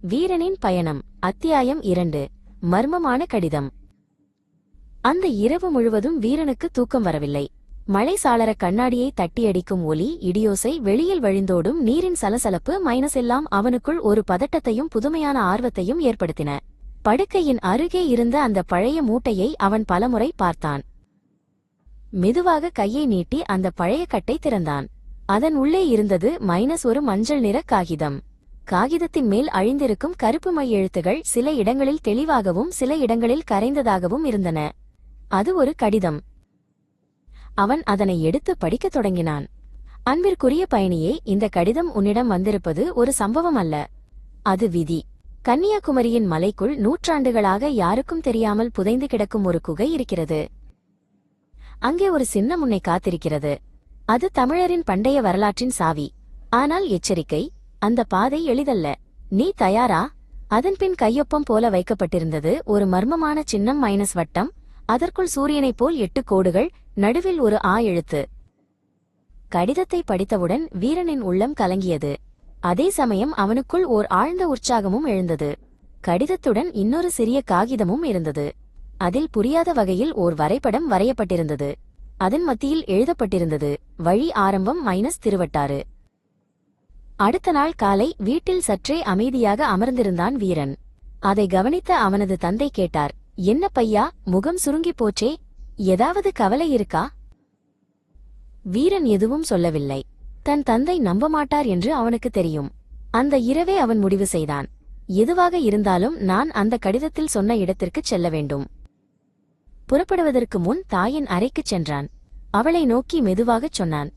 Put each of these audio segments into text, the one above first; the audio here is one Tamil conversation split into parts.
வீரனின் பயணம் அத்தியாயம் இரண்டு மர்மமான கடிதம். அந்த இரவு முழுவதும் வீரனுக்கு தூக்கம் வரவில்லை. மழை சாளர கண்ணாடியை தட்டியடிக்கும் ஒலி இடியோசை வெளியில் வழிந்தோடும் நீரின் சலசலப்பு மைனஸ் எல்லாம் அவனுக்குள் ஒரு பதட்டத்தையும் புதுமையான ஆர்வத்தையும் ஏற்படுத்தின. படுக்கையின் அருகே இருந்த அந்த பழைய மூட்டையை அவன் பலமுறை பார்த்தான். மெதுவாக கையை நீட்டி அந்த பழைய கட்டை திறந்தான். அதன் உள்ளே இருந்தது மைனஸ் ஒரு மஞ்சள் நிற காகிதம். காகிதத்தின் மேல் அழிந்திருக்கும் கருப்பு மை எழுத்துகள் சில இடங்களில் தெளிவாகவும் சில இடங்களில் கரைந்ததாகவும் இருந்தன. அது ஒரு கடிதம். அவன் அதனை எடுத்து படிக்கத் தொடங்கினான். அன்பிற்குரிய பயணியே இந்த கடிதம் உன்னிடம் வந்திருப்பது ஒரு சம்பவம் அல்ல. அது விதி. கன்னியாகுமரியின் மலைக்குள் நூற்றாண்டுகளாக யாருக்கும் தெரியாமல் புதைந்து கிடக்கும் ஒரு குகை இருக்கிறது. அங்கே ஒரு சின்னம் முன்னை காத்திருக்கிறது. அது தமிழரின் பண்டைய வரலாற்றின் சாவி. ஆனால் எச்சரிக்கை அந்த பாதை எளிதல்ல. நீ தயாரா? அதன்பின் கையொப்பம் போல வைக்கப்பட்டிருந்தது ஒரு மர்மமான சின்னம் மைனஸ் வட்டம். அதற்குள் சூரியனைப் போல் எட்டு கோடுகள் நடுவில் ஒரு ஆ எழுத்து. கடிதத்தை படித்தவுடன் வீரனின் உள்ளம் கலங்கியது. அதே சமயம் அவனுக்குள் ஓர் ஆழ்ந்த உற்சாகமும் எழுந்தது. கடிதத்துடன் இன்னொரு சிறிய காகிதமும் இருந்தது. அதில் புரியாத வகையில் ஓர் வரைபடம் வரையப்பட்டிருந்தது. அதன் மத்தியில் எழுதப்பட்டிருந்தது. வழி ஆரம்பம் மைனஸ் திருவட்டாறு. அடுத்த நாள் காலை வீட்டில் சற்றே அமைதியாக அமர்ந்திருந்தான் வீரன். அதை கவனித்த அவனது தந்தை கேட்டார் என்ன பையா முகம் சுருங்கிப் போச்சே ஏதாவது கவலை இருக்கா? வீரன் எதுவும் சொல்லவில்லை. தன் தந்தை நம்ப மாட்டார் என்று அவனுக்கு தெரியும். அந்த இரவே அவன் முடிவு செய்தான். எதுவாக இருந்தாலும் நான் அந்த கடிதத்தில் சொன்ன இடத்திற்குச் செல்ல வேண்டும். புறப்படுவதற்கு முன் தாயின் அறைக்குச் சென்றான். அவளை நோக்கி மெதுவாகச் சொன்னான்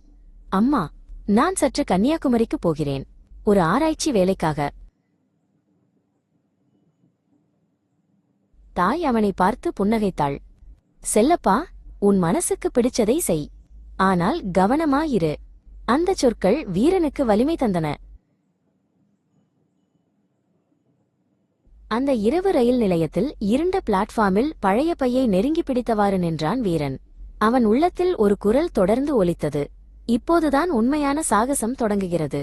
அம்மா நான் சற்று கன்னியாகுமரிக்கு போகிறேன். ஒரு ஆராய்ச்சி வேலைக்காக. தாய் அவனை பார்த்து புன்னகைத்தாள். செல்லப்பா உன் மனசுக்கு பிடிச்சதை செய். ஆனால் கவனமாயிரு அந்தச் சொற்கள் வீரனுக்கு வலிமை தந்தன. அந்த இரவு ரயில் நிலையத்தில் இருண்ட பிளாட்ஃபார்மில் பழைய பையை நெருங்கி பிடித்தவாறு நின்றான் வீரன். அவன் உள்ளத்தில் ஒரு குரல் தொடர்ந்து ஒலித்தது. இப்போதுதான் உண்மையான சாகசம் தொடங்குகிறது.